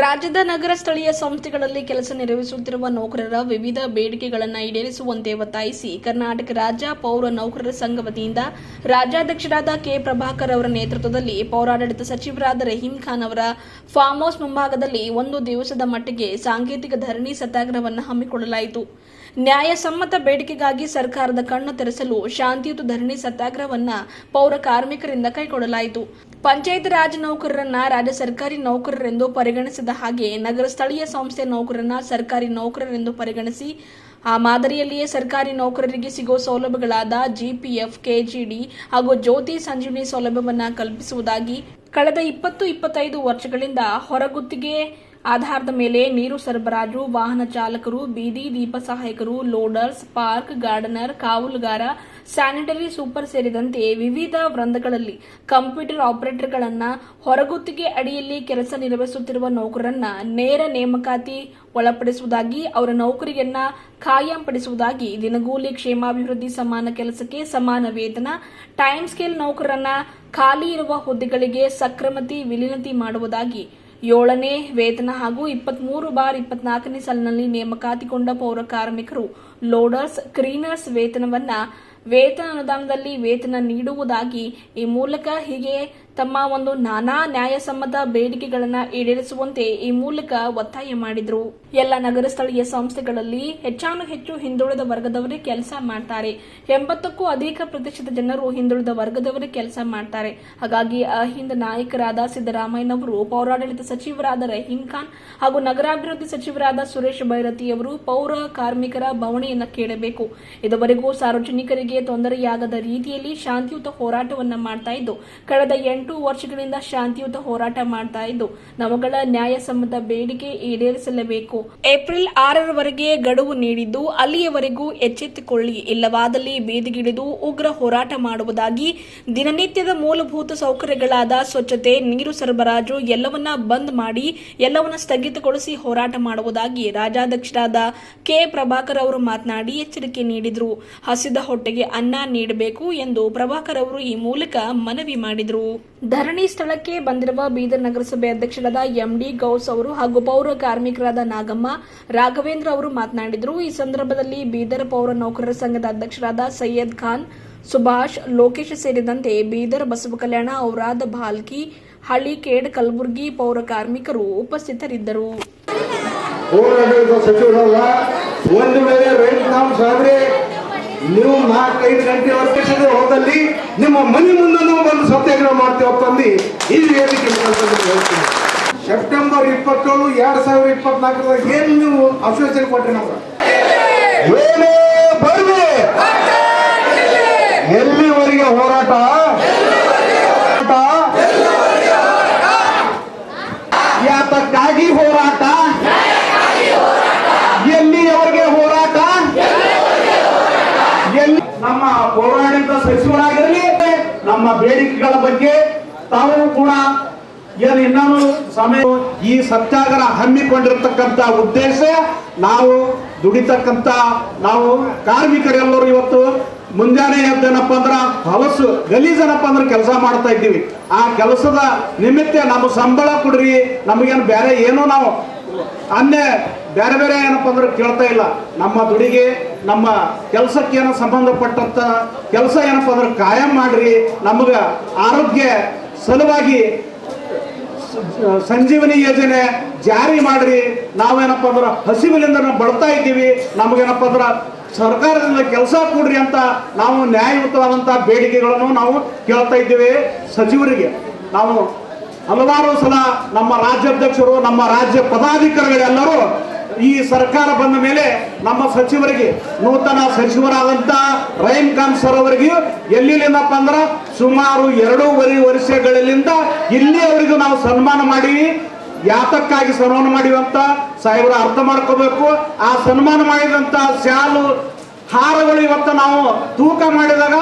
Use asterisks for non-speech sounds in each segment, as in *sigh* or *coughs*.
ರಾಜ್ಯದ ನಗರ ಸ್ಥಳೀಯ ಸಂಸ್ಥೆಗಳಲ್ಲಿ ಕೆಲಸ ನಿರ್ವಹಿಸುತ್ತಿರುವ ನೌಕರರ ವಿವಿಧ ಬೇಡಿಕೆಗಳನ್ನು ಈಡೇರಿಸುವಂತೆ ಒತ್ತಾಯಿಸಿ ಕರ್ನಾಟಕ ರಾಜ್ಯ ಪೌರ ನೌಕರರ ಸಂಘ ವತಿಯಿಂದ ರಾಜ್ಯಾಧ್ಯಕ್ಷರಾದ ಕೆ. ಪ್ರಭಾಕರ್ ಅವರ ನೇತೃತ್ವದಲ್ಲಿ ಪೌರಾಡಳಿತ ಸಚಿವರಾದ ರಹೀಂ ಖಾನ್ ಅವರ ಫಾರ್ಮ್ ಹೌಸ್ ಮುಂಭಾಗದಲ್ಲಿ ಒಂದು ದಿವಸದ ಮಟ್ಟಿಗೆ ಸಾಂಕೇತಿಕ ಧರಣಿ ಸತ್ಯಾಗ್ರಹವನ್ನು ಹಮ್ಮಿಕೊಳ್ಳಲಾಯಿತು. ನ್ಯಾಯಸಮ್ಮತ ಬೇಡಿಕೆಗಾಗಿ ಸರ್ಕಾರದ ಕಣ್ಣು ತೆರೆಸಲು ಶಾಂತಿಯುತ ಧರಣಿ ಸತ್ಯಾಗ್ರಹವನ್ನು ಪೌರ ಕಾರ್ಮಿಕರಿಂದ ಕೈಗೊಳ್ಳಲಾಯಿತು. ಪಂಚಾಯತ್ ರಾಜ್ ನೌಕರರನ್ನ ರಾಜ್ಯ ಸರ್ಕಾರಿ ನೌಕರರೆಂದು ಪರಿಗಣಿಸಿದ ಹಾಗೆ ನಗರ ಸ್ಥಳೀಯ ಸಂಸ್ಥೆ ನೌಕರರನ್ನ ಸರ್ಕಾರಿ ನೌಕರರೆಂದು ಪರಿಗಣಿಸಿ, ಆ ಮಾದರಿಯಲ್ಲಿಯೇ ಸರ್ಕಾರಿ ನೌಕರರಿಗೆ ಸಿಗೋ ಸೌಲಭ್ಯಗಳಾದ ಜಿಪಿಎಫ್ ಕೆಜಿಡಿ ಹಾಗೂ ಜ್ಯೋತಿ ಸಂಜೀವಿನಿ ಸೌಲಭ್ಯವನ್ನು ಕಲ್ಪಿಸುವುದಾಗಿ ಕಳೆದ ಇಪ್ಪತ್ತು ಇಪ್ಪತ್ತೈದು ವರ್ಷಗಳಿಂದ ಹೊರಗುತ್ತಿಗೆ ಆಧಾರದ ಮೇಲೆ ನೀರು ಸರಬರಾಜು, ವಾಹನ ಚಾಲಕರು, ಬೀದಿ ದೀಪ ಸಹಾಯಕರು, ಲೋಡರ್ಸ್, ಪಾರ್ಕ್ ಗಾರ್ಡನರ್, ಕಾವಲುಗಾರ, ಸ್ಯಾನಿಟರಿ, ಸೂಪರ್ ಸೇರಿದಂತೆ ವಿವಿಧ ವೃಂದಗಳಲ್ಲಿ ಕಂಪ್ಯೂಟರ್ ಆಪರೇಟರ್ಗಳನ್ನು ಹೊರಗುತ್ತಿಗೆ ಅಡಿಯಲ್ಲಿ ಕೆಲಸ ನಿರ್ವಹಿಸುತ್ತಿರುವ ನೌಕರರನ್ನ ನೇರ ನೇಮಕಾತಿ ಒಳಪಡಿಸುವುದಾಗಿ, ಅವರ ನೌಕರಿಯನ್ನ ಖಾಯಂಪಡಿಸುವುದಾಗಿ ದಿನಗೂಲಿ ಕ್ಷೇಮಾಭಿವೃದ್ಧಿ ಸಮಾನ ಕೆಲಸಕ್ಕೆ ಸಮಾನ ವೇತನ, ಟೈಮ್ ಸ್ಕೇಲ್ ನೌಕರರನ್ನ ಖಾಲಿ ಇರುವ ಹುದ್ದೆಗಳಿಗೆ ಸಕ್ರಮತಿ, ವಿಲೀನತಿ ಮಾಡುವುದಾಗಿ ಏಳನೇ ವೇತನ ಹಾಗೂ ಇಪ್ಪತ್ಮೂರು ಬಾರ್ ಇಪ್ಪತ್ನಾಲ್ಕನೇ ಸಾಲಿನಲ್ಲಿ ನೇಮಕಾತಿಗೊಂಡ ಪೌರ ಕಾರ್ಮಿಕರು ಲೋಡರ್ಸ್ ಕ್ರೀನರ್ಸ್ ವೇತನವನ್ನ ವೇತನ ಅನುದಾನದಲ್ಲಿ ವೇತನ ನೀಡುವುದಾಗಿ ಈ ಮೂಲಕ ಹೀಗೆ ತಮ್ಮ ಒಂದು ನಾನಾ ನ್ಯಾಯಸಮ್ಮತ ಬೇಡಿಕೆಗಳನ್ನು ಈಡೇರಿಸುವಂತೆ ಈ ಮೂಲಕ ಒತ್ತಾಯ ಮಾಡಿದರು. ಎಲ್ಲ ನಗರ ಸ್ಥಳೀಯ ಸಂಸ್ಥೆಗಳಲ್ಲಿ ಹೆಚ್ಚಾನು ಹೆಚ್ಚು ಹಿಂದುಳಿದ ವರ್ಗದವರೇ ಕೆಲಸ ಮಾಡ್ತಾರೆ. ಎಂಬತ್ತಕ್ಕೂ ಅಧಿಕ ಪ್ರತಿಶತ ಜನರು ಹಿಂದುಳಿದ ವರ್ಗದವರೇ ಕೆಲಸ ಮಾಡ್ತಾರೆ. ಹಾಗಾಗಿ ಅಹಿಂದ ನಾಯಕರಾದ ಸಿದ್ದರಾಮಯ್ಯನವರು, ಪೌರಾಡಳಿತ ಸಚಿವರಾದ ರಹೀಂ ಖಾನ್ ಹಾಗೂ ನಗರಾಭಿವೃದ್ಧಿ ಸಚಿವರಾದ ಸುರೇಶ್ ಬೈರತಿಯವರು ಪೌರ ಕಾರ್ಮಿಕರ ಬವಣೆಯನ್ನು ಕೇಳಬೇಕು. ಇದುವರೆಗೂ ಸಾರ್ವಜನಿಕರಿಗೆ ತೊಂದರೆಯಾಗದ ರೀತಿಯಲ್ಲಿ ಶಾಂತಿಯುತ ಹೋರಾಟವನ್ನು ಮಾಡ್ತಾ ಇದ್ದು, ಕಳೆದ ಎಂಟು ವರ್ಷಗಳಿಂದ ಶಾಂತಿಯುತ ಹೋರಾಟ ಮಾಡ್ತಾ ಇದ್ದು, ನಮಗಳ ನ್ಯಾಯಸಮ್ಮತ ಬೇಡಿಕೆ ಈಡೇರಿಸಲೇಬೇಕು. ಏಪ್ರಿಲ್ ಆರರವರೆಗೆ ಗಡುವು ನೀಡಿದ್ದು, ಅಲ್ಲಿಯವರೆಗೂ ಎಚ್ಚೆತ್ತುಕೊಳ್ಳಿ. ಇಲ್ಲವಾದಲ್ಲಿ ಬೀದಿಗಿಳಿದು ಉಗ್ರ ಹೋರಾಟ ಮಾಡುವುದಾಗಿ, ದಿನನಿತ್ಯದ ಮೂಲಭೂತ ಸೌಕರ್ಯಗಳಾದ ಸ್ವಚ್ಛತೆ, ನೀರು ಸರಬರಾಜು ಎಲ್ಲವನ್ನ ಬಂದ್ ಮಾಡಿ, ಎಲ್ಲವನ್ನ ಸ್ಥಗಿತಗೊಳಿಸಿ ಹೋರಾಟ ಮಾಡುವುದಾಗಿ ರಾಜ್ಯಾಧ್ಯಕ್ಷರಾದ ಕೆ. ಪ್ರಭಾಕರ್ ಅವರು ಮಾತನಾಡಿ ಎಚ್ಚರಿಕೆ ನೀಡಿದರು. ಹಸಿದ ಹೊಟ್ಟೆಗೆ ಅನ್ನ ನೀಡಬೇಕು ಎಂದು ಪ್ರಭಾಕರ್ ಅವರು ಈ ಮೂಲಕ ಮನವಿ ಮಾಡಿದರು. ಧರಣಿ ಸ್ಥಳಕ್ಕೆ ಬಂದಿರುವ ಬೀದರ್ ನಗರಸಭೆ ಅಧ್ಯಕ್ಷರಾದ ಎಂಡಿ ಗೌಸ್ ಅವರು ಹಾಗೂ ಪೌರ ಕಾರ್ಮಿಕರಾದ ನಾಗಮ್ಮ, ರಾಘವೇಂದ್ರ ಅವರು ಮಾತನಾಡಿದರು. ಈ ಸಂದರ್ಭದಲ್ಲಿ ಬೀದರ್ ಪೌರ ನೌಕರರ ಸಂಘದ ಅಧ್ಯಕ್ಷರಾದ ಸೈಯದ್ ಖಾನ್, ಸುಭಾಷ್, ಲೋಕೇಶ್ ಸೇರಿದಂತೆ ಬೀದರ್ ಬಸವ ಕಲ್ಯಾಣ, ಔರಾದ್, ಭಾಲ್ಕಿ, ಹಳಿಕೇಡ್, ಕಲಬುರ್ಗಿ ಪೌರ ಕಾರ್ಮಿಕರು ಉಪಸ್ಥಿತರಿದ್ದರು. ನೀವು ನಾಲ್ಕೈದು ಗಂಟೆ ವರ್ಷದ ಹೋದಲ್ಲಿ ನಿಮ್ಮ ಮನೆ ಮುಂದೆ ಬಂದು ಸತ್ಯಾಗ್ರಹ ಮಾಡ್ತೀವಪ್ಪ ತಂದು ಈ ವೇದಿಕೆ ಹೇಳ್ತೀನಿ. ಸೆಪ್ಟೆಂಬರ್ ಇಪ್ಪತ್ತೇಳು ಎರಡ್ ಸಾವಿರದ ಇಪ್ಪತ್ನಾಲ್ಕರಾಗ ಏನು ನೀವು ಅಸೋಸಿಯೇಷನ್ ಕೊಟ್ರಿ ನಮ್ಗೆ ಏನೇ ಬರ್ಲಿ. ಎಲ್ಲಿವರೆಗೆ ಹೋರಾಟ ಯಾತಕ್ಕಾಗಿ ಹೋರಾಟ ಎಲ್ಲಿಯವರೆಗೆ ಹೋರಾಟ ಎಲ್ಲಿ ನಮ್ಮ ಪೌರಾಡಳಿತ ಸಚಿವರಾಗಿರಲಿ, ನಮ್ಮ ಬೇಡಿಕೆಗಳ ಬಗ್ಗೆ ತಾವು ಕೂಡ ಏನು ಸಮಯ ಈ ಸತ್ಯಾಗ್ರಹ ಹಮ್ಮಿಕೊಂಡಿರ್ತಕ್ಕಂಥ ಉದ್ದೇಶ ನಾವು ದುಡಿತಕ್ಕಂಥ ನಾವು ಕಾರ್ಮಿಕರೆಲ್ಲರೂ ಇವತ್ತು ಮುಂಜಾನೆ ಎದ್ದೇನಪ್ಪ ಅಂದ್ರ ಹೊಲಸು ಗಲೀಜನಪ್ಪ ಅಂದ್ರೆ ಕೆಲಸ ಮಾಡ್ತಾ ಇದ್ದೀವಿ. ಆ ಕೆಲಸದ ನಿಮಿತ್ತ ನಮ್ಮ ಸಂಬಳ ಕೊಡ್ರಿ, ನಮಗೇನು ಬೇರೆ ಏನೋ ನಾವು ಅನ್ಯ ಬೇರೆ ಬೇರೆ ಏನಪ್ಪ ಅಂದ್ರೆ ಕೇಳ್ತಾ ಇಲ್ಲ. ನಮ್ಮ ದುಡಿಗೆ, ನಮ್ಮ ಕೆಲಸಕ್ಕೆ ಏನೋ ಸಂಬಂಧಪಟ್ಟಂತ ಕೆಲಸ ಏನಪ್ಪ ಅಂದ್ರೆ ಕಾಯಂ ಮಾಡ್ರಿ. ನಮಗ ಆರೋಗ್ಯ ಸಲುವಾಗಿ ಸಂಜೀವನಿ ಯೋಜನೆ ಜಾರಿ ಮಾಡ್ರಿ. ನಾವೇನಪ್ಪ ಅಂದ್ರೆ ಹಸಿವಿನಿಂದ ನಾವು ಬಳತಾ ಇದ್ದೀವಿ. ನಮಗೇನಪ್ಪ ಅಂದ್ರೆ ಸರ್ಕಾರದಿಂದ ಕೆಲಸ ಕೊಡ್ರಿ ಅಂತ ನಾವು ನ್ಯಾಯಯುತವಾದಂಥ ಬೇಡಿಕೆಗಳನ್ನು ನಾವು ಕೇಳ್ತಾ ಇದ್ದೀವಿ. ಸಚಿವರಿಗೆ ನಾವು ಹಲವಾರು ಸಲ ನಮ್ಮ ರಾಜ್ಯಾಧ್ಯಕ್ಷರು, ನಮ್ಮ ರಾಜ್ಯ ಪದಾಧಿಕಾರಿಗಳೆಲ್ಲರೂ ಈ ಸರ್ಕಾರ ಬಂದ ಮೇಲೆ ನಮ್ಮ ಸಚಿವರಿಗೆ, ನೂತನ ಸಚಿವರಾದಂತ ರಹೀಂ ಖಾನ್ ಸರ್ ಅವರಿಗೆ ಎಲ್ಲಿಂದಪ್ಪ ಅಂದ್ರ ಸುಮಾರು ಎರಡೂವರೆ ವರ್ಷಗಳಿಂದ ಇಲ್ಲಿಯವರೆಗೂ ನಾವು ಸನ್ಮಾನ ಮಾಡಿ ಯಾತಕ್ಕಾಗಿ ಸನ್ಮಾನ ಮಾಡಿವಿ ಅಂತ ಸಾಹೇಬರು ಅರ್ಥ ಮಾಡ್ಕೋಬೇಕು. ಆ ಸನ್ಮಾನ ಮಾಡಿದಂತ ಶಾಲು, ಹಾರಗಳು ಇವತ್ತು ನಾವು ತೂಕ ಮಾಡಿದಾಗ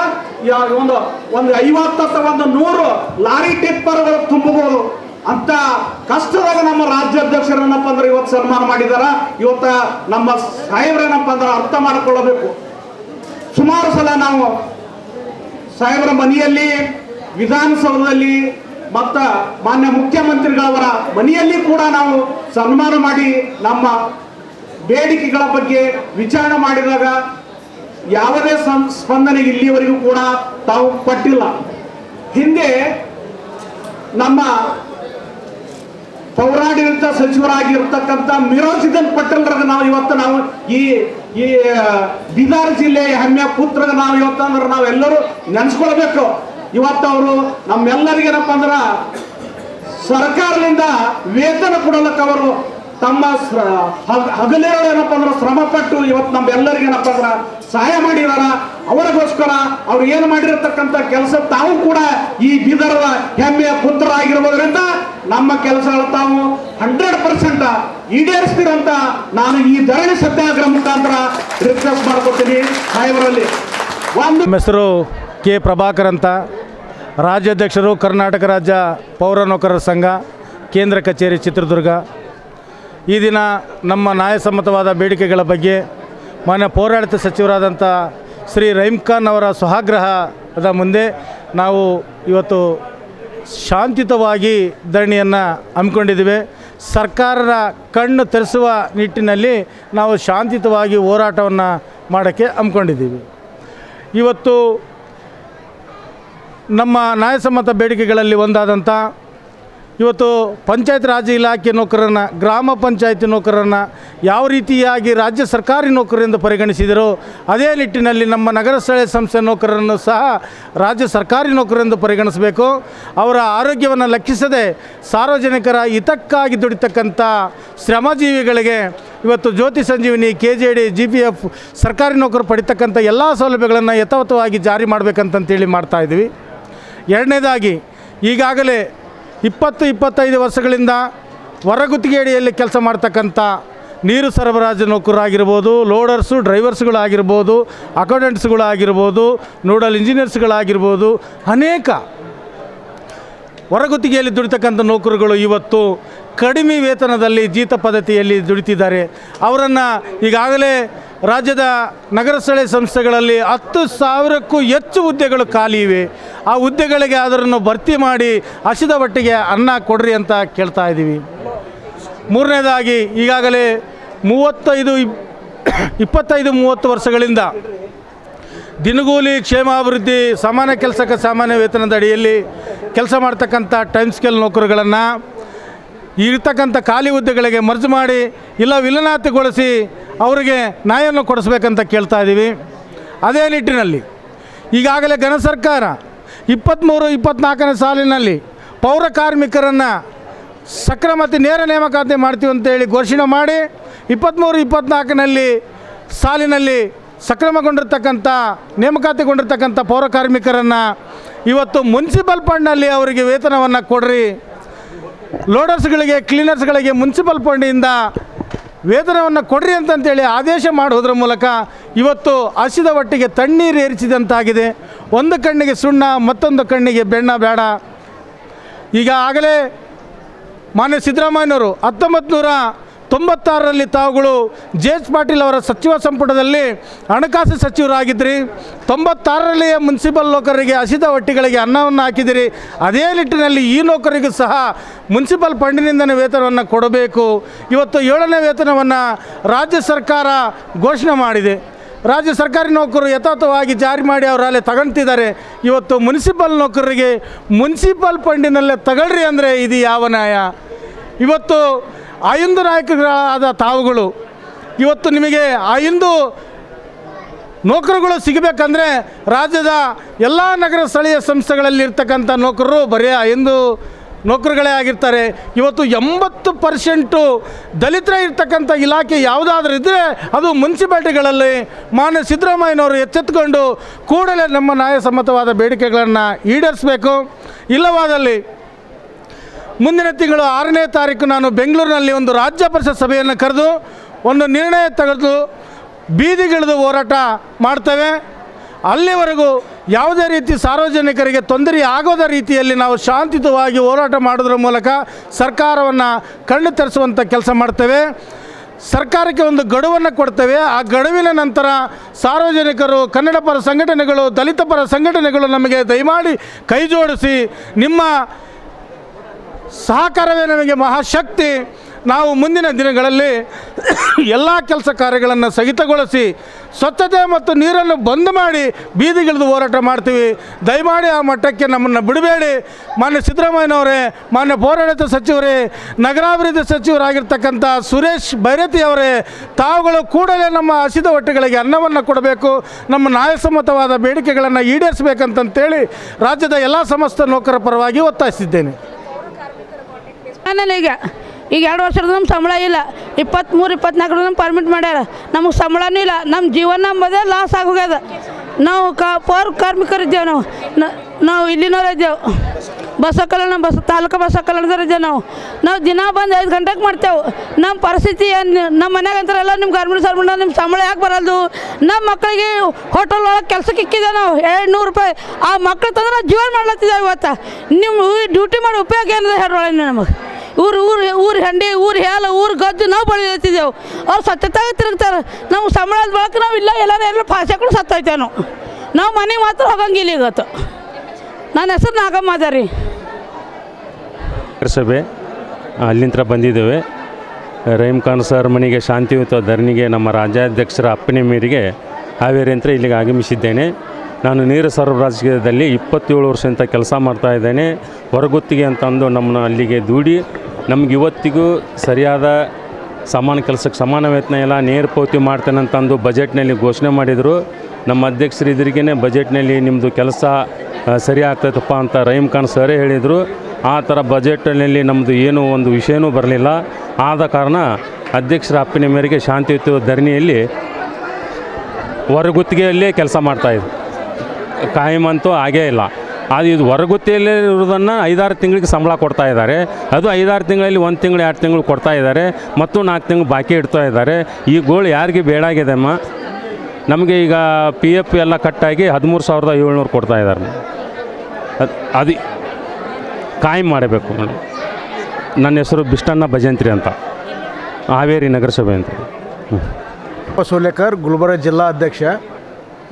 ಒಂದು ಒಂದು ಐವತ್ತು ಅಥವಾ ಒಂದು ನೂರು ಲಾರಿ ಟಿಪ್ಪರ್ಗಳು ತುಂಬಬಹುದು ಅಂತ ಕಷ್ಟದಾಗ ನಮ್ಮ ರಾಜ್ಯಾಧ್ಯಕ್ಷರೇನಪ್ಪ ಅಂದ್ರೆ ಇವತ್ತು ಸನ್ಮಾನ ಮಾಡಿದಾರ. ಇವತ್ತ ನಮ್ಮ ಸಾಹೇಬ್ರೇನಪ್ಪ ಅಂದ್ರೆ ಅರ್ಥ ಮಾಡಿಕೊಳ್ಳಬೇಕು. ಸುಮಾರು ಸಲ ನಾವು ಸಾಹೇಬರ ಮನೆಯಲ್ಲಿ, ವಿಧಾನಸೌಧದಲ್ಲಿ ಮತ್ತ ಮಾನ್ಯ ಮುಖ್ಯಮಂತ್ರಿಗಳವರ ಮನೆಯಲ್ಲಿ ಕೂಡ ನಾವು ಸನ್ಮಾನ ಮಾಡಿ ನಮ್ಮ ಬೇಡಿಕೆಗಳ ಬಗ್ಗೆ ವಿಚಾರಣೆ ಮಾಡಿದಾಗ ಯಾವುದೇ ಸ್ಪಂದನೆ ಇಲ್ಲಿವರೆಗೂ ಕೂಡ ತಾವು ಪಟ್ಟಿಲ್ಲ. ಹಿಂದೆ ನಮ್ಮ ಪೌರಾಡಳಿತ ಸಚಿವರಾಗಿರ್ತಕ್ಕಂಥ ಮಿರೋಜಿದನ್ ಪಟೇಲ್ರಿಗೆ ನಾವು ಇವತ್ತು ನಾವು ಈ ಈ ಬೀದಾರ್ ಜಿಲ್ಲೆಯ ಹೆಮ್ಮೆ ಪುತ್ರಗೆ ನಾವು ಇವತ್ತು ಅಂದ್ರೆ ನಾವೆಲ್ಲರೂ ನೆನೆಸ್ಕೊಳ್ಬೇಕು. ಇವತ್ತು ಅವರು ನಮ್ಮೆಲ್ಲರಿಗೇನಪ್ಪ ಅಂದ್ರೆ ಸರ್ಕಾರದಿಂದ ವೇತನ ಕೊಡಲಕ್ಕೆ ಅವರು ತಮ್ಮ ಹಗಲಿರುಳು ಏನಪ್ಪ ಅಂದ್ರೆ ಶ್ರಮಪಟ್ಟು ಇವತ್ತು ನಮ್ಮೆಲ್ಲರಿಗೇನಪ್ಪ ಅಂದ್ರ ಸಹಾಯ ಮಾಡಿದಾರ. ಅವರಿಗೋಸ್ಕರ ಅವ್ರು ಏನು ಮಾಡಿರತಕ್ಕಂಥ ಕೆಲಸ ತಾವು ಕೂಡ ಈ ಬೀದರದ ಹೆಮ್ಮೆಯ ಪುತ್ರ ಆಗಿರ್ಬೋದ್ರಿಂದ ನಮ್ಮ ಕೆಲಸಗಳು ತಾವು ಹಂಡ್ರೆಡ್ ಪರ್ಸೆಂಟ್ ಈಡೇರಿಸ್ತೀರಂತ ನಾನು ಈ ಧರಣಿ ಸತ್ಯಾಗ್ರಹ ಮುಖಾಂತರ ರಿಕ್ವೆಸ್ಟ್ ಮಾಡ್ಕೊತೀನಿ ಸಾಹೇಬರಲ್ಲಿ. ಒಂದು ಹೆಸರು ಕೆ ಪ್ರಭಾಕರ್ ಅಂತ. ರಾಜ್ಯಾಧ್ಯಕ್ಷರು ಕರ್ನಾಟಕ ರಾಜ್ಯ ಪೌರ ನೌಕರರ ಸಂಘ, ಕೇಂದ್ರ ಕಚೇರಿ ಚಿತ್ರದುರ್ಗ. ಈ ದಿನ ನಮ್ಮ ನ್ಯಾಯಸಮ್ಮತವಾದ ಬೇಡಿಕೆಗಳ ಬಗ್ಗೆ ಮಾನ್ಯ ಪೌರಾಡಳಿತ ಸಚಿವರಾದಂಥ ಶ್ರೀ ರಹೀಮ್ ಖಾನ್ ಅವರ ಸ್ವಹಾಗ್ರಹದ ಮುಂದೆ ನಾವು ಇವತ್ತು ಶಾಂತಿಯುತವಾಗಿ ಧರಣಿಯನ್ನು ಹಮ್ಮಿಕೊಂಡಿದ್ದೇವೆ. ಸರ್ಕಾರದ ಕಣ್ಣು ತೆರೆಸುವ ನಿಟ್ಟಿನಲ್ಲಿ ನಾವು ಶಾಂತಿಯುತವಾಗಿ ಹೋರಾಟವನ್ನು ಮಾಡೋಕ್ಕೆ ಹಮ್ಮಿಕೊಂಡಿದ್ದೀವಿ. ಇವತ್ತು ನಮ್ಮ ನ್ಯಾಯಸಮ್ಮತ ಬೇಡಿಕೆಗಳಲ್ಲಿ ಒಂದಾದಂಥ ಇವತ್ತು ಪಂಚಾಯತ್ ರಾಜ್ ಇಲಾಖೆ ನೌಕರರನ್ನು ಗ್ರಾಮ ಪಂಚಾಯತಿ ನೌಕರರನ್ನು ಯಾವ ರೀತಿಯಾಗಿ ರಾಜ್ಯ ಸರ್ಕಾರಿ ನೌಕರರೆಂದು ಪರಿಗಣಿಸಿದರೋ, ಅದೇ ನಿಟ್ಟಿನಲ್ಲಿ ನಮ್ಮ ನಗರ ಸ್ಥಳೀಯ ಸಂಸ್ಥೆ ನೌಕರರನ್ನು ಸಹ ರಾಜ್ಯ ಸರ್ಕಾರಿ ನೌಕರರೆಂದು ಪರಿಗಣಿಸಬೇಕು. ಅವರ ಆರೋಗ್ಯವನ್ನು ಲೆಕ್ಕಿಸದೆ ಸಾರ್ವಜನಿಕರ ಹಿತಕ್ಕಾಗಿ ದುಡಿತಕ್ಕಂಥ ಶ್ರಮಜೀವಿಗಳಿಗೆ ಇವತ್ತು Jyoti Sanjeevini K J D G P F ಸರ್ಕಾರಿ ನೌಕರು ಪಡಿತಕ್ಕಂಥ ಎಲ್ಲ ಸೌಲಭ್ಯಗಳನ್ನು ಯಥಾವತವಾಗಿ ಜಾರಿ ಮಾಡಬೇಕಂತಂತೇಳಿ ಮಾಡ್ತಾಯಿದ್ವಿ ಎರಡನೇದಾಗಿ, ಈಗಾಗಲೇ ಇಪ್ಪತ್ತು ಇಪ್ಪತ್ತೈದು ವರ್ಷಗಳಿಂದ ಹೊರಗುತ್ತಿಗೆ ಅಡಿಯಲ್ಲಿ ಕೆಲಸ ಮಾಡ್ತಕ್ಕಂಥ ನೀರು ಸರಬರಾಜು ನೌಕರರಾಗಿರ್ಬೋದು ಲೋಡರ್ಸು ಡ್ರೈವರ್ಸ್ಗಳಾಗಿರ್ಬೋದು ಅಕೌಂಟೆಂಟ್ಸ್ಗಳಾಗಿರ್ಬೋದು ನೋಡಲ್ ಇಂಜಿನಿಯರ್ಸ್ಗಳಾಗಿರ್ಬೋದು ಅನೇಕ ಹೊರಗುತ್ತಿಗೆಯಲ್ಲಿ ದುಡಿತಕ್ಕಂಥ ನೌಕರುಗಳು ಇವತ್ತು ಕಡಿಮೆ ವೇತನದಲ್ಲಿ ಜೀತ ಪದ್ಧತಿಯಲ್ಲಿ ದುಡಿತಿದ್ದಾರೆ. ಅವರನ್ನು ಈಗಾಗಲೇ ರಾಜ್ಯದ ನಗರ ಸ್ಥಳೀಯ ಸಂಸ್ಥೆಗಳಲ್ಲಿ ಹತ್ತು ಸಾವಿರಕ್ಕೂ ಹೆಚ್ಚು ಹುದ್ದೆಗಳು ಖಾಲಿ ಇವೆ. ಆ ಹುದ್ದೆಗಳಿಗೆ ಅದರನ್ನು ಭರ್ತಿ ಮಾಡಿ ಹಸಿದ ಬಟ್ಟೆಗೆ ಅನ್ನ ಕೊಡ್ರಿ ಅಂತ ಕೇಳ್ತಾ ಇದ್ದೀವಿ. ಮೂರನೇದಾಗಿ, ಈಗಾಗಲೇ ಮೂವತ್ತೈದು ಇಪ್- *coughs* ಇಪ್ಪತ್ತೈದು ಮೂವತ್ತು ವರ್ಷಗಳಿಂದ ದಿನಗೂಲಿ ಕ್ಷೇಮಾಭಿವೃದ್ಧಿ, ಸಾಮಾನ್ಯ ಕೆಲಸಕ್ಕೆ ಸಾಮಾನ್ಯ ವೇತನದ ಅಡಿಯಲ್ಲಿ ಕೆಲಸ ಮಾಡ್ತಕ್ಕಂಥ ಟೈಮ್ ಸ್ಕೇಲ್ ನೌಕರುಗಳನ್ನು ಇರ್ತಕ್ಕಂಥ ಖಾಲಿ ಹುದ್ದೆಗಳಿಗೆ ಮರ್ಜು ಮಾಡಿ ಇಲ್ಲ ವಿಲನಾತಿಗೊಳಿಸಿ ಅವರಿಗೆ ನ್ಯಾಯವನ್ನು ಕೊಡಿಸ್ಬೇಕಂತ ಕೇಳ್ತಾ ಇದ್ದೀವಿ. ಅದೇ ನಿಟ್ಟಿನಲ್ಲಿ ಈಗಾಗಲೇ ಘನ ಸರ್ಕಾರ ಇಪ್ಪತ್ತ್ಮೂರು ಇಪ್ಪತ್ತ್ನಾಲ್ಕನೇ ಸಾಲಿನಲ್ಲಿ ಪೌರ ಕಾರ್ಮಿಕರನ್ನು ಸಕ್ರಮತಿ ನೇರ ನೇಮಕಾತಿ ಮಾಡ್ತೀವಿ ಅಂತೇಳಿ ಘೋಷಣೆ ಮಾಡಿ ಇಪ್ಪತ್ತ್ಮೂರು ಇಪ್ಪತ್ತ್ನಾಲ್ಕನಲ್ಲಿ ಸಾಲಿನಲ್ಲಿ ಸಕ್ರಮಗೊಂಡಿರ್ತಕ್ಕಂಥ ನೇಮಕಾತಿಗೊಂಡಿರ್ತಕ್ಕಂಥ ಪೌರ ಕಾರ್ಮಿಕರನ್ನು ಇವತ್ತು ಮುನ್ಸಿಪಲ್ ಫಂಡ್ನಲ್ಲಿ ಅವರಿಗೆ ವೇತನವನ್ನು ಕೊಡ್ರಿ. ಲೋಡರ್ಸ್ಗಳಿಗೆ, ಕ್ಲೀನರ್ಸ್ಗಳಿಗೆ ಮುನ್ಸಿಪಲ್ ಫಂಡಿಂದ ವೇತನವನ್ನು ಕೊಡ್ರಿ ಅಂತಂತೇಳಿ ಆದೇಶ ಮಾಡುವುದರ ಮೂಲಕ ಇವತ್ತು ಹಸಿದ ಒಟ್ಟಿಗೆ ತಣ್ಣೀರು ಏರಿಸಿದಂತಾಗಿದೆ. ಒಂದು ಕಣ್ಣಿಗೆ ಸುಣ್ಣ, ಮತ್ತೊಂದು ಕಣ್ಣಿಗೆ ಬೆಣ್ಣ ಬೇಡ. ಈಗ ಆಗಲೇ ಮಾನ್ಯ ಸಿದ್ದರಾಮಯ್ಯನವರು ಹತ್ತೊಂಬತ್ತು ನೂರ ತೊಂಬತ್ತಾರರಲ್ಲಿ ತಾವುಗಳು ಜೆ ಎಸ್ ಪಾಟೀಲ್ ಅವರ ಸಚಿವ ಸಂಪುಟದಲ್ಲಿ ಹಣಕಾಸು ಸಚಿವರಾಗಿದ್ದಿರಿ. ತೊಂಬತ್ತಾರರಲ್ಲಿಯೇ ಮುನ್ಸಿಪಲ್ ನೌಕರರಿಗೆ ಹಸಿದ ಹೊಟ್ಟಿಗಳಿಗೆ ಅನ್ನವನ್ನು ಹಾಕಿದಿರಿ. ಅದೇ ನಿಟ್ಟಿನಲ್ಲಿ ಈ ನೌಕರಿಗೂ ಸಹ ಮುನ್ಸಿಪಲ್ ಫಂಡಿನಿಂದನೇ ವೇತನವನ್ನು ಕೊಡಬೇಕು. ಇವತ್ತು ಏಳನೇ ವೇತನವನ್ನು ರಾಜ್ಯ ಸರ್ಕಾರ ಘೋಷಣೆ ಮಾಡಿದೆ. ರಾಜ್ಯ ಸರ್ಕಾರಿ ನೌಕರರು ಯಥಾಥವಾಗಿ ಜಾರಿ ಮಾಡಿ ಅವರು ಅಲ್ಲೇ ತಗೊಳ್ತಿದ್ದಾರೆ ಇವತ್ತು ಮುನ್ಸಿಪಲ್ ನೌಕರರಿಗೆ ಮುನ್ಸಿಪಲ್ ಫಂಡಿನಲ್ಲೇ ತಗೊಳ್ರಿ ಅಂದರೆ ಇದು ಯಾವ ನ್ಯಾಯ? ಇವತ್ತು ಐಂದು ನಾಯಕರಾದ ತಾವುಗಳು. ಇವತ್ತು ನಿಮಗೆ ಐಂದು ನೌಕರುಗಳು ಸಿಗಬೇಕಂದ್ರೆ ರಾಜ್ಯದ ಎಲ್ಲ ನಗರ ಸ್ಥಳೀಯ ಸಂಸ್ಥೆಗಳಲ್ಲಿ ಇರ್ತಕ್ಕಂಥ ನೌಕರರು ಬರೀ ಐದು ನೌಕರುಗಳೇ ಆಗಿರ್ತಾರೆ. ಇವತ್ತು ಎಂಬತ್ತು ಪರ್ಸೆಂಟು ದಲಿತರ ಇರ್ತಕ್ಕಂಥ ಇಲಾಖೆ ಯಾವುದಾದ್ರೂ ಇದ್ದರೆ ಅದು ಮುನ್ಸಿಪಾಲ್ಟಿಗಳಲ್ಲಿ ಮಾನ್ಯ ಸಿದ್ದರಾಮಯ್ಯನವರು ಎಚ್ಚೆತ್ತುಕೊಂಡು ಕೂಡಲೇ ನಮ್ಮ ನ್ಯಾಯಸಮ್ಮತವಾದ ಬೇಡಿಕೆಗಳನ್ನು ಈಡೇರಿಸಬೇಕು. ಇಲ್ಲವಾದಲ್ಲಿ ಮುಂದಿನ ತಿಂಗಳು ಆರನೇ ತಾರೀಕು ನಾನು ಬೆಂಗಳೂರಿನಲ್ಲಿ ಒಂದು ರಾಜ್ಯ ಪರಿಷತ್ ಸಭೆಯನ್ನು ಕರೆದು ಒಂದು ನಿರ್ಣಯ ತೆಗೆದು ಬೀದಿಗಿಳಿದು ಹೋರಾಟ ಮಾಡ್ತೇವೆ. ಅಲ್ಲಿವರೆಗೂ ಯಾವುದೇ ರೀತಿ ಸಾರ್ವಜನಿಕರಿಗೆ ತೊಂದರೆ ಆಗೋದ ರೀತಿಯಲ್ಲಿ ನಾವು ಶಾಂತಿಯುತವಾಗಿ ಹೋರಾಟ ಮಾಡೋದ್ರ ಮೂಲಕ ಸರ್ಕಾರವನ್ನು ಕಣ್ಣು ತರಿಸುವಂಥ ಕೆಲಸ ಮಾಡ್ತೇವೆ. ಸರ್ಕಾರಕ್ಕೆ ಒಂದು ಗಡುವನ್ನು ಕೊಡ್ತೇವೆ. ಆ ಗಡುವಿನ ನಂತರ ಸಾರ್ವಜನಿಕರು, ಕನ್ನಡ ಪರ ಸಂಘಟನೆಗಳು, ದಲಿತ ಪರ ಸಂಘಟನೆಗಳು ನಮಗೆ ದಯಮಾಡಿ ಕೈ ಜೋಡಿಸಿ ನಿಮ್ಮ ಸಹಕಾರವೇ ನಮಗೆ ಮಹಾಶಕ್ತಿ. ನಾವು ಮುಂದಿನ ದಿನಗಳಲ್ಲಿ ಎಲ್ಲ ಕೆಲಸ ಕಾರ್ಯಗಳನ್ನು ಸ್ಥಗಿತಗೊಳಿಸಿ ಸ್ವಚ್ಛತೆ ಮತ್ತು ನೀರನ್ನು ಬಂದ್ ಮಾಡಿ ಬೀದಿಗಿಳಿದು ಹೋರಾಟ ಮಾಡ್ತೀವಿ. ದಯಮಾಡಿ ಆ ಮಟ್ಟಕ್ಕೆ ನಮ್ಮನ್ನು ಬಿಡಬೇಡಿ. ಮಾನ್ಯ ಸಿದ್ದರಾಮಯ್ಯನವರೇ, ಮಾನ್ಯ ಪೌರಾಡಳಿತ ಸಚಿವರೇ, ನಗರಾಭಿವೃದ್ಧಿ ಸಚಿವರಾಗಿರ್ತಕ್ಕಂಥ ಸುರೇಶ್ ಭೈರತಿಯವರೇ ತಾವುಗಳು ಕೂಡಲೇ ನಮ್ಮ ಹಸಿದ ಹೊಟ್ಟೆಗಳಿಗೆ ಅನ್ನವನ್ನು ಕೊಡಬೇಕು. ನಮ್ಮ ನ್ಯಾಯಸಮ್ಮತವಾದ ಬೇಡಿಕೆಗಳನ್ನು ಈಡೇರಿಸಬೇಕಂತಂತೇಳಿ ರಾಜ್ಯದ ಎಲ್ಲ ಸಮಸ್ತ ನೌಕರ ಪರವಾಗಿ ಒತ್ತಾಯಿಸಿದ್ದೇನೆ. ನಾನಲ್ಲಿ ಈಗ. ಈಗ ಎರಡು ವರ್ಷದ ನಮ್ಮ ಸಂಬಳ ಇಲ್ಲ. ಇಪ್ಪತ್ತ್ಮೂರು ಇಪ್ಪತ್ನಾಲ್ಕರ ನಮ್ಮ ಪರ್ಮಿಟ್ ಮಾಡ್ಯಾರ. ನಮಗೆ ಸಂಬಳನೂ ಇಲ್ಲ. ನಮ್ಮ ಜೀವನ ಅಂಬೋದೇ ಲಾಸ್ ಆಗೋಗ್ಯದ ನಾವು ಕ, ಪೌರ ಕಾರ್ಮಿಕರಿದ್ದೇವೆ ನಾವು. ನಾವು ಇಲ್ಲಿನವ್ರು ಇದ್ದೇವೆ. ಬಸ್ ಕಲ್ಯಾಣ ಬಸ್, ತಾಲೂಕು ಬಸ್ ಇದ್ದೇವೆ ನಾವು. ನಾವು ದಿನ ಬಂದು ಐದು ಗಂಟೆಗೆ ಮಾಡ್ತೇವೆ. ನಮ್ಮ ಪರಿಸ್ಥಿತಿ ಏನು ನಮ್ಮ ಮನ್ಯಾಗ ಅಂತಾರಲ್ಲ ನಿಮ್ಮ ಗೌರ್ಮೆಂಟ್ ಸರ್ಮೆಂಟ್ ನಿಮ್ಮ ಸಂಬಳ ಯಾಕೆ ಬರಲ್ದು? ನಮ್ಮ ಮಕ್ಕಳಿಗೆ ಹೋಟೆಲ್ ಒಳಗೆ ಕೆಲಸಕ್ಕೆ ಇಕ್ಕಿದೆ ನಾವು. ಎರಡು ನೂರು ರೂಪಾಯಿ. ಆ ಮಕ್ಕಳು ತಂದ್ರೆ ಜೀವನ ಮಾಡ್ಲತ್ತಿದ್ದೇವೆ ಇವತ್ತು. ನಿಮ್ಮ ಡ್ಯೂಟಿ ಮಾಡಿ ಉಪಯೋಗ ಏನಿದೆ ಹೇಳೋಣ ನಮಗೆ? ಊರು ಊರು ಊರು ಹೆಂಡಿ, ಊರು ಹೇಲ ಊರು ಗದ್ದು ನಾವು ಬೆಳಿಲತ್ತಿದ್ದೆವು ಅವ್ರು ಸತ್ತತ್ತಾಗ ತಿರುಗ್ತಾರೆ. ನಾವು ಸಂಬಳದ ಬಳಕ ನಾವು ಇಲ್ಲ, ಎಲ್ಲರೂ ಎಲ್ಲರೂ ಹಾಕೊಂಡು ಸತ್ತೋಯ್ತೇವೆ ನಾವು. ನಾವು ಮನೆಗೆ ಮಾತ್ರ ಹೋಗಂಗಿಲ್ಲ ಇವತ್ತು. ನನ್ನ ಹೆಸರು ನಾಗಮ್ಮ ಅದ ರೀ. ನಗರಸಭೆ ಅಲ್ಲಿಂದ ಬಂದಿದ್ದೇವೆ. ರಹೀಮ್ ಖಾನ್ ಸರ್ ಮನೆಗೆ ಶಾಂತಿಯುತ ಧರಣಿಗೆ ನಮ್ಮ ರಾಜ್ಯಾಧ್ಯಕ್ಷರ ಅಪ್ಪಣೆ ಮೇರೆಗೆ ಹಾವೇರಿ ಅಂತ ಇಲ್ಲಿಗೆ ಆಗಮಿಸಿದ್ದೇನೆ. ನಾನು ನೀರು ಸರಬರಾಜುದಲ್ಲಿ ಇಪ್ಪತ್ತೇಳು ವರ್ಷದಿಂದ ಕೆಲಸ ಮಾಡ್ತಾ ಇದ್ದೇನೆ. ಹೊರಗುತ್ತಿಗೆ ಅಂತಂದು ನಮ್ಮನ್ನ ಅಲ್ಲಿಗೆ ದೂಡಿ ನಮ್ಗೆ ಇವತ್ತಿಗೂ ಸರಿಯಾದ ಸಮಾನ ಕೆಲಸಕ್ಕೆ ಸಮಾನ ವೇತನ ಇಲ್ಲ, ನೇರ ಪಾವತಿ ಮಾಡ್ತೇನೆ ಬಜೆಟ್ನಲ್ಲಿ ಘೋಷಣೆ ಮಾಡಿದರು. ನಮ್ಮ ಅಧ್ಯಕ್ಷರು ಇದ್ರಿಗೇ ಬಜೆಟ್ನಲ್ಲಿ ನಿಮ್ಮದು ಕೆಲಸ ಸರಿ ಆಗ್ತೈತಪ್ಪ ಅಂತ ರಹೀಮ್ ಖಾನ್ ಸರೇ ಹೇಳಿದರು. ಆ ಥರ ಬಜೆಟ್ನಲ್ಲಿ ನಮ್ಮದು ಏನೂ ಒಂದು ವಿಷಯನೂ ಬರಲಿಲ್ಲ. ಆದ ಕಾರಣ ಅಧ್ಯಕ್ಷರ ಅಪ್ಪಿನ ಮೇರೆಗೆ ಶಾಂತಿಯುತ ಧರಣಿಯಲ್ಲಿ ಹೊರಗುತ್ತಿಗೆಯಲ್ಲೇ ಕೆಲಸ ಮಾಡ್ತಾಯಿದ್ರು ಕಾಯಂ ಅಂತೂ ಆಗೇ ಇಲ್ಲ. ಅದು ಇದು ಹೊರಗುತ್ತಿಯಲ್ಲಿ ಇರೋದನ್ನು ಐದಾರು ತಿಂಗಳಿಗೆ ಸಂಬಳ ಕೊಡ್ತಾ ಇದ್ದಾರೆ. ಅದು ಐದಾರು ತಿಂಗಳಲ್ಲಿ ಒಂದು ತಿಂಗಳು, ಎರಡು ತಿಂಗಳು ಕೊಡ್ತಾ ಇದ್ದಾರೆ. ಮತ್ತು ನಾಲ್ಕು ತಿಂಗಳು ಬಾಕಿ ಇಡ್ತಾ ಇದ್ದಾರೆ. ಈ ಗೋಳು ಯಾರಿಗೆ ಬೇಡಾಗಿದೆ ಅಮ್ಮ? ನಮಗೆ ಈಗ ಪಿ ಎಫ್ ಎಲ್ಲ ಕಟ್ಟಾಗಿ ಹದಿಮೂರು ಸಾವಿರದ ಏಳ್ನೂರು ಕೊಡ್ತಾ ಇದ್ದಾರೆ. ಅದು ಅದು, ಕಾಯಂ ಮಾಡಬೇಕು ಮೇಡಮ್ ನನ್ನ ಹೆಸರು ಬಿಷ್ಟಣ್ಣ ಭಜಂತ್ರಿ ಅಂತ. ಹಾವೇರಿ ನಗರಸಭೆ ಅಂತ. ಸೋಲೇಕರ್ ಗುಲ್ಬರ್ಗ ಜಿಲ್ಲಾ ಅಧ್ಯಕ್ಷ.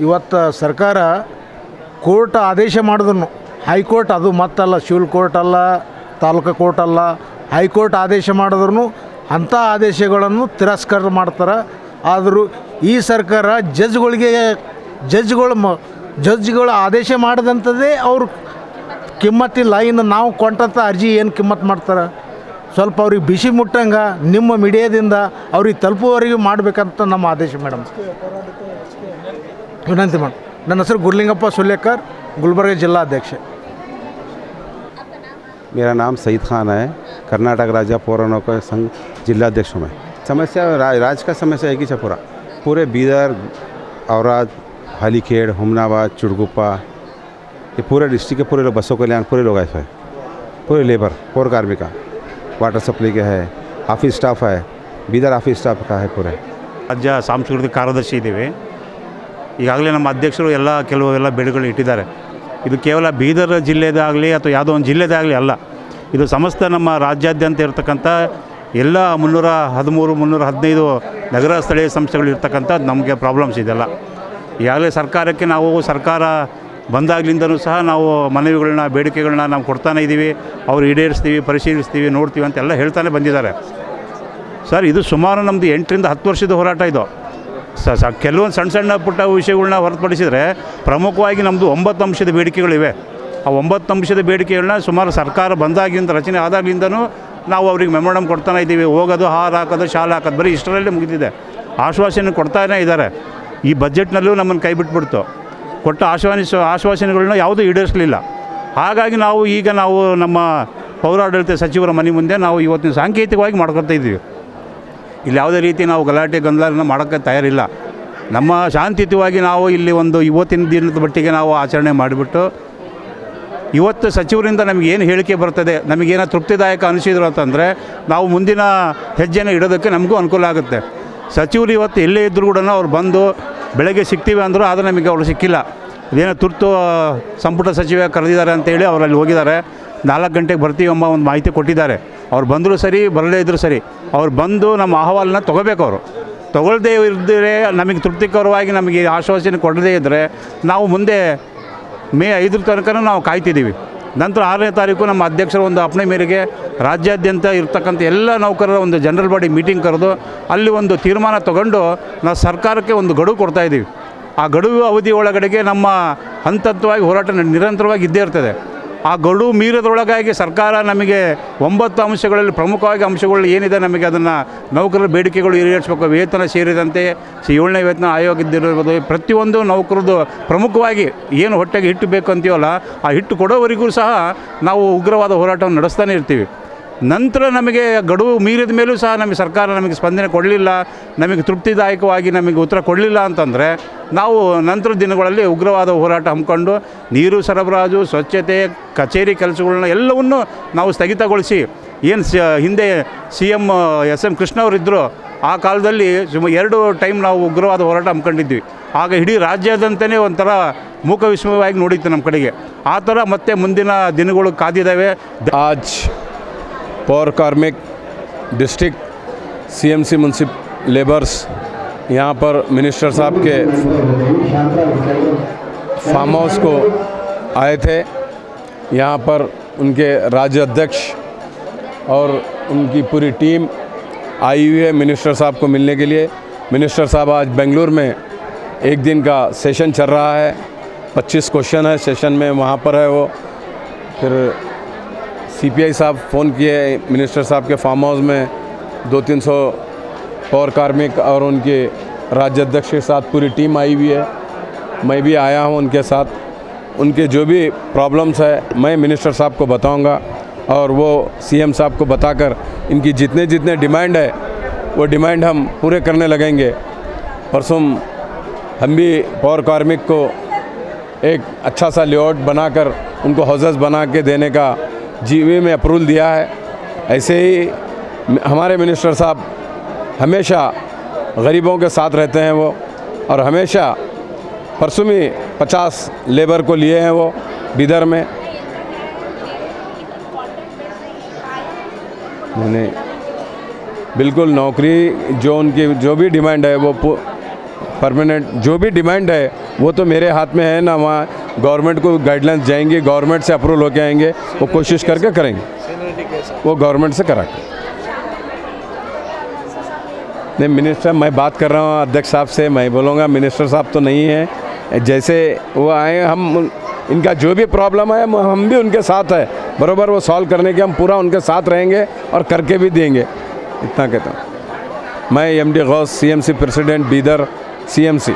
ಇವತ್ತು ಸರ್ಕಾರ ಕೋರ್ಟ್ ಆದೇಶ ಮಾಡಿದ್ರು ಹೈಕೋರ್ಟ್ ಅದು ಮತ್ತಲ್ಲ ಸಿವಿಲ್ ಕೋರ್ಟ್ ಅಲ್ಲ, ತಾಲೂಕು ಕೋರ್ಟ್ ಅಲ್ಲ. ಹೈಕೋರ್ಟ್ ಆದೇಶ ಮಾಡಿದ್ರು ಅಂಥ ಆದೇಶಗಳನ್ನು ತಿರಸ್ಕಾರ ಮಾಡ್ತಾರೆ. ಆದರೂ ಈ ಸರ್ಕಾರ ಜಜ್ಗಳಿಗೆ, ಜಜ್ಗಳು ಮ, ಜಜ್ಗಳು ಆದೇಶ ಮಾಡಿದಂಥದ್ದೇ ಅವ್ರು ಕಿಮ್ಮತ್ತಿಲ್ಲ. ಇನ್ನು ನಾವು ಕೊಟ್ಟಂಥ ಅರ್ಜಿ ಏನು ಕಿಮ್ಮತ್ತು ಮಾಡ್ತಾರೆ? ಸ್ವಲ್ಪ ಅವ್ರಿಗೆ ಬಿಸಿ ಮುಟ್ಟಂಗೆ ನಿಮ್ಮ ಮೀಡಿಯಾದಿಂದ ಅವ್ರಿಗೆ ತಲುಪುವವರೆಗೂ ಮಾಡಬೇಕಂತ ನಮ್ಮ ಆದೇಶ ಮೇಡಮ್. ವಿನಂತಿ ಮೇಡಮ್ ನನ್ನ ಹೆಸರು ಗುರ್ಲಿಂಗಪ್ಪ ಸುಲ್ಲೇಕರ್ ಗುಲ್ಬರ್ಗ ಜಿಲ್ಲಾ ಅಧ್ಯಕ್ಷ मेरा नाम सईद खान है कर्नाटक राज्य पौर नौकर संघ जिलाध्यक्ष हूँ मैं समस्या रा, राज का समस्या एक ही है पूरा पूरे बीदर औराद हालीखेड़ हुमनाबाद चुड़गुप्पा ये पूरे डिस्ट्रिक्ट के पूरे लोग बसों कल्याण पूरे लोग ऐसे हैं पूरे लेबर पौर कार्मिका वाटर सप्लाई के है ऑफिस स्टाफ है बीदर ऑफिस स्टाफ का है पूरे ರಾಜ್ಯ ಸಾಂಸ್ಕೃತಿಕ ಕಾರ್ಯದರ್ಶಿ ಇದ್ದೀವಿ ಈಗಾಗಲೇ ನಮ್ಮ ಅಧ್ಯಕ್ಷರು ಎಲ್ಲ ಕೆಲವು ಎಲ್ಲ ಬೆಳೆಗಳು ಇಟ್ಟಿದ್ದಾರೆ. ಇದು ಕೇವಲ ಬೀದರ್ ಜಿಲ್ಲೆದಾಗಲಿ ಅಥವಾ ಯಾವುದೋ ಒಂದು ಜಿಲ್ಲೆದಾಗಲಿ ಅಲ್ಲ. ಇದು ಸಮಸ್ತ ನಮ್ಮ ರಾಜ್ಯಾದ್ಯಂತ ಇರತಕ್ಕಂಥ ಎಲ್ಲ ಮುನ್ನೂರ ಹದಿಮೂರು, ಮುನ್ನೂರ ಹದಿನೈದು ನಗರ ಸ್ಥಳೀಯ ಸಂಸ್ಥೆಗಳು ಇರ್ತಕ್ಕಂಥ ನಮಗೆ ಪ್ರಾಬ್ಲಮ್ಸ್ ಇದೆಲ್ಲ. ಈಗಾಗಲೇ ಸರ್ಕಾರಕ್ಕೆ ನಾವು ಸರ್ಕಾರ ಬಂದಾಗ್ಲಿಂದನೂ ಸಹ ನಾವು ಮನವಿಗಳನ್ನ, ಬೇಡಿಕೆಗಳನ್ನ ನಾವು ಕೊಡ್ತಾನೆ ಇದ್ದೀವಿ. ಅವ್ರು ಈಡೇರಿಸ್ತೀವಿ, ಪರಿಶೀಲಿಸ್ತೀವಿ, ನೋಡ್ತೀವಿ ಅಂತೆಲ್ಲ ಹೇಳ್ತಾನೆ ಬಂದಿದ್ದಾರೆ. ಸರ್, ಇದು ಸುಮಾರು ನಮ್ಮದು ಎಂಟರಿಂದ ಹತ್ತು ವರ್ಷದ ಹೋರಾಟ ಇದು. ಸ ಸ ಕೆಲವೊಂದು ಸಣ್ಣ ಸಣ್ಣ ಪುಟ್ಟ ವಿಷಯಗಳನ್ನ ಹೊರತುಪಡಿಸಿದರೆ ಪ್ರಮುಖವಾಗಿ ನಮ್ಮದು ಒಂಬತ್ತು ಅಂಶದ ಬೇಡಿಕೆಗಳಿವೆ. ಆ ಒಂಬತ್ತು ಅಂಶದ ಬೇಡಿಕೆಗಳನ್ನ ಸುಮಾರು ಸರ್ಕಾರ ಬಂದಾಗಿಂದ, ರಚನೆ ಆದಾಗಿಂದನೂ ನಾವು ಅವ್ರಿಗೆ ಮೆಮೊರಂ ಕೊಡ್ತಾನೆ ಇದ್ದೀವಿ. ಹೋಗೋದು ಹಾರು ಹಾಕೋದು, ಶಾಲೆ ಹಾಕೋದು, ಬರೀ ಇಷ್ಟರಲ್ಲೇ ಮುಗಿದಿದೆ. ಆಶ್ವಾಸನೆ ಕೊಡ್ತಾನೇ ಇದ್ದಾರೆ. ಈ ಬಜೆಟ್ನಲ್ಲೂ ನಮ್ಮನ್ನು ಕೈ ಬಿಟ್ಬಿಡ್ತು. ಕೊಟ್ಟ ಆಶ್ವಾನಿಸ ಆಶ್ವಾಸನೆಗಳನ್ನ ಯಾವುದೂ ಈಡೇರಿಸಲಿಲ್ಲ. ಹಾಗಾಗಿ ನಾವು ಈಗ ನಾವು ನಮ್ಮ ಪೌರಾಡಳಿತ ಸಚಿವರ ಮನೆ ಮುಂದೆ ನಾವು ಇವತ್ತಿನ ಸಾಂಕೇತಿಕವಾಗಿ ಮಾಡ್ಕೊಳ್ತಾ ಇದ್ದೀವಿ. ಇಲ್ಲಿ ಯಾವುದೇ ರೀತಿ ನಾವು ಗಲಾಟೆ ಗೊಂದಲನ ಮಾಡೋಕ್ಕೆ ತಯಾರಿಲ್ಲ. ನಮ್ಮ ಶಾಂತಿಯುತವಾಗಿ ನಾವು ಇಲ್ಲಿ ಒಂದು ಇವತ್ತಿನ ದಿನದ ಮಟ್ಟಿಗೆ ನಾವು ಆಚರಣೆ ಮಾಡಿಬಿಟ್ಟು, ಇವತ್ತು ಸಚಿವರಿಂದ ನಮಗೆ ಏನು ಹೇಳಿಕೆ ಬರ್ತದೆ ನಮಗೇನೋ ತೃಪ್ತಿದಾಯಕ ಅನಿಸಿದ್ರು ಅಂತಂದರೆ, ನಾವು ಮುಂದಿನ ಹೆಜ್ಜೆನ ಇಡೋದಕ್ಕೆ ನಮಗೂ ಅನುಕೂಲ ಆಗುತ್ತೆ. ಸಚಿವರು ಇವತ್ತು ಎಲ್ಲೇ ಇದ್ದರೂ ಕೂಡ ಅವ್ರು ಬಂದು ಬೆಳಗ್ಗೆ ಸಿಗ್ತೀವಿ ಅಂದರು ಆದರೆ ನಮಗೆ ಅವರು ಸಿಕ್ಕಿಲ್ಲ. ಅದೇನೋ ತುರ್ತು ಸಂಪುಟ ಸಚಿವ ಕರೆದಿದ್ದಾರೆ ಅಂತೇಳಿ ಅವರಲ್ಲಿ ಹೋಗಿದ್ದಾರೆ. ನಾಲ್ಕು ಗಂಟೆಗೆ ಬರ್ತೀವಿ ಎಂಬ ಒಂದು ಮಾಹಿತಿ ಕೊಟ್ಟಿದ್ದಾರೆ. ಅವ್ರು ಬಂದರೂ ಸರಿ, ಬರದೇ ಇದ್ದರೂ ಸರಿ. ಅವ್ರು ಬಂದು ನಮ್ಮ ಅಹವಾಲನ್ನ ತೊಗೋಬೇಕು ಅವರು. ತೊಗೊಳ್ದೇ ಇದ್ದರೆ ನಮಗೆ ತೃಪ್ತಿಕರವಾಗಿ ನಮಗೆ ಆಶ್ವಾಸನೆ ಕೊಡದೇ ಇದ್ದರೆ ನಾವು ಮುಂದೆ ಮೇ ಐದರ ತನಕ ನಾವು ಕಾಯ್ತಿದ್ದೀವಿ. ನಂತರ ಆರನೇ ತಾರೀಕು ನಮ್ಮ ಅಧ್ಯಕ್ಷರ ಒಂದು ಅಪ್ಪಣೆ ಮೇರೆಗೆ ರಾಜ್ಯಾದ್ಯಂತ ಇರ್ತಕ್ಕಂಥ ಎಲ್ಲ ನೌಕರರ ಒಂದು ಜನರಲ್ ಬಾಡಿ ಮೀಟಿಂಗ್ ಕರೆದು ಅಲ್ಲಿ ಒಂದು ತೀರ್ಮಾನ ತಗೊಂಡು ನಾವು ಸರ್ಕಾರಕ್ಕೆ ಒಂದು ಗಡುವು ಕೊಡ್ತಾಯಿದ್ದೀವಿ ಆ ಗಡುವು ಅವಧಿ ಒಳಗಡೆಗೆ ನಮ್ಮ ಹಂತ ಹಂತವಾಗಿ ಹೋರಾಟ ನಿರಂತರವಾಗಿ ಇದ್ದೇ ಇರ್ತದೆ. ಆ ಗಡು ಮೀರದ್ರೊಳಗಾಗಿ ಸರ್ಕಾರ ನಮಗೆ ಒಂಬತ್ತು ಅಂಶಗಳಲ್ಲಿ, ಪ್ರಮುಖವಾಗಿ ಅಂಶಗಳು ಏನಿದೆ ನಮಗೆ ಅದನ್ನು ನೌಕರರ ಬೇಡಿಕೆಗಳು ಈಡೇರಿಸಬೇಕು. ವೇತನ ಸೇರಿದಂತೆ ಏಳನೇ ವೇತನ ಆಯೋಗದಿರಬಹುದು ಪ್ರತಿಯೊಂದು ನೌಕರದ್ದು ಪ್ರಮುಖವಾಗಿ ಏನು ಹೊಟ್ಟೆಗೆ ಹಿಟ್ಟು ಬೇಕು ಅಂತೀವಲ್ಲ, ಆ ಹಿಟ್ಟು ಕೊಡೋವರೆಗೂ ಸಹ ನಾವು ಉಗ್ರವಾದ ಹೋರಾಟವನ್ನು ನಡೆಸ್ತಾನೆ ಇರ್ತೀವಿ. ನಂತರ ನಮಗೆ ಗಡುವು ಮೀರಿದ ಮೇಲೂ ಸಹ ನಮಗೆ ಸರ್ಕಾರ ನಮಗೆ ಸ್ಪಂದನೆ ಕೊಡಲಿಲ್ಲ, ನಮಗೆ ತೃಪ್ತಿದಾಯಕವಾಗಿ ನಮಗೆ ಉತ್ತರ ಕೊಡಲಿಲ್ಲ ಅಂತಂದರೆ ನಾವು ನಂತರ ದಿನಗಳಲ್ಲಿ ಉಗ್ರವಾದ ಹೋರಾಟ ಹಮ್ಮಿಕೊಂಡು ನೀರು ಸರಬರಾಜು, ಸ್ವಚ್ಛತೆ, ಕಚೇರಿ ಕೆಲಸಗಳನ್ನ ಎಲ್ಲವನ್ನೂ ನಾವು ಸ್ಥಗಿತಗೊಳಿಸಿ ಏನು ಹಿಂದೆ ಸಿ ಎಂ ಎಸ್ ಎಂ ಕೃಷ್ಣವರಿದ್ದರು ಆ ಕಾಲದಲ್ಲಿ ಸುಮಾರು ಎರಡು ಟೈಮ್ ನಾವು ಉಗ್ರವಾದ ಹೋರಾಟ ಹಮ್ಮಿಕೊಂಡಿದ್ವಿ. ಆಗ ಇಡೀ ರಾಜ್ಯಾದ್ಯಂತನೇ ಒಂಥರ ಮೂಕ ವಿಸ್ಮಯವಾಗಿ ನೋಡಿತ್ತು ನಮ್ಮ ಕಡೆಗೆ. ಆ ಥರ ಮತ್ತೆ ಮುಂದಿನ ದಿನಗಳು ಕಾದಿದ್ದಾವೆ. आज पौर कार्मिक डिस्ट्रिक्ट सीएमसी मुंसिप लेबर्स यहाँ पर मिनिस्टर साहब के फार्म हाउस को आए थे। यहाँ पर उनके राज्य अध्यक्ष और उनकी पूरी टीम आई हुई है मिनिस्टर साहब को मिलने के लिए। मिनिस्टर साहब आज बेंगलुरु में एक दिन का सेशन चल रहा है। 25 क्वेश्चन है सेशन में वहाँ पर है वो। फिर सीपीआई साहब फ़ोन किए, मिनिस्टर साहब के फार्म हाउस में, दो तीन सौ पौर कार्मिक और उनके राज्य अध्यक्ष के साथ पूरी टीम आई हुई है। मैं भी आया हूँ उनके साथ। उनके जो भी प्रॉब्लम्स है, मैं मिनिस्टर साहब को बताऊँगा और वो सीएम साहब को बताकर इनकी जितने जितने डिमांड है, वो डिमांड हम पूरे करने लगेंगे। परसों हम भी पौर कार्मिक को एक अच्छा सा लेआउट बनाकर, उनको हाउसेस बना के देने का जीवी में अप्रूवल दिया है। ऐसे ही हमारे मिनिस्टर साहब हमेशा गरीबों के साथ रहते हैं वो और हमेशा परसों में पचास लेबर को लिए हैं वो बिदर में। नहीं, बिल्कुल नौकरी जो उनकी जो भी डिमांड है वो परमानेंट जो भी डिमांड है, वो तो मेरे हाथ में है ना, वहाँ गवर्नमेंट को गाइडलाइंस जाएँगे गवर्नमेंट से अप्रूवल होके आएँगे वो कोशिश करके करेंगे। वो गवर्नमेंट से करा के। नहीं मिनिस्टर मैं बात कर रहा हूँ अध्यक्ष साहब से मैं बोलूँगा मिनिस्टर साहब तो नहीं है। जैसे वो आए हम इनका जो भी प्रॉब्लम है हम- भी उनके साथ है। बरोबर वो सॉल्व करने के हम पूरा उनके साथ रहेंगे और करके भी देंगे। इतना कहता हूँ। मैं M D Gaus C M C president Bidar C M C